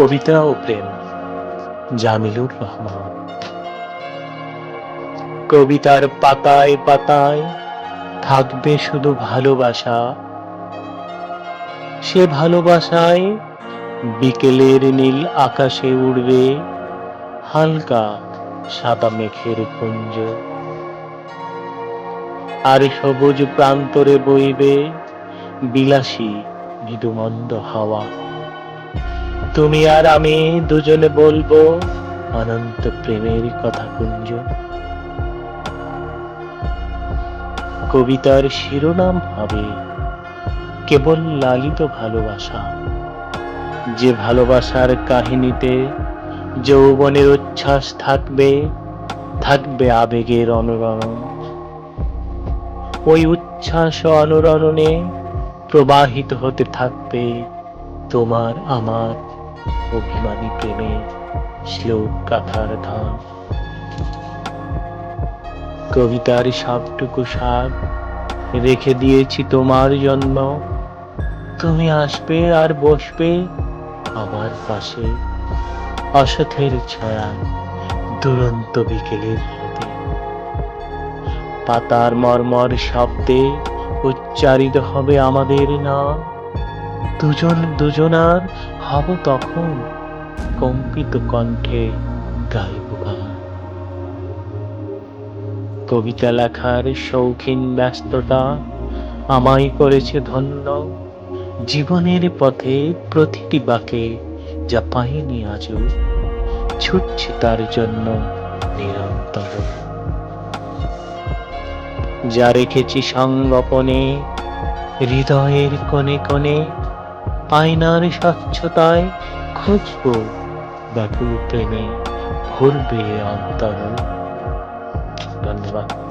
কবিতা ও প্রেম। জামিলুর রহমান। কবিতার পাতায় পাতায় থাকবে শুধু ভালোবাসা। সে ভালোবাসায় বিকেলের নীল আকাশে উড়বে হালকা সাদা মেঘের পুঞ্জ আর সবুজ প্রান্তরে বইবে বিলাসী মৃদুমন্দ হাওয়া। তুমি আর আমি দুজনে বলব, অনন্ত প্রেমের কথা কুঞ্জ। কবিতার শিরোনাম হবে, কেবল লালিত ভালোবাসা। যে ভালোবাসার কাহিনীতে যৌবনের উচ্ছ্বাস থাকবে থাকবে আবেগের অনুরণন। ওই উচ্ছ্বাস অনুরণনে প্রবাহিত হতে থাকবে তোমার আমার। অভিমানী প্রেমের শ্লোক কাথার ধান। কবিতার সবটুকু স্বাদ রেখে দিয়েছি তোমার জন্য। তুমি আসবে আর বসবে আমার পাশে অসথের ছায়া দুরন্ত বিকেলের রাতে পাতার মর্মর শব্দে উচ্চারিত হবে আমাদের নাম। দুজন দুজনার হব তখন কম্পিত কণ্ঠে গাইব কবিতা লেখার শৌখিন ব্যস্ততা আমায় করেছে ধন্য। জীবনের পথে প্রতিটি বাকে যা পাইনি আজও ছুটছে তার জন্য নিরন্তর। যা রেখেছি সংগোপনে, হৃদয়ের কোণে কোণে আয়নার স্বচ্ছতায় খুঁজব ব্যাকুল প্রেমে ভরবে অন্তর। ধন্যবাদ।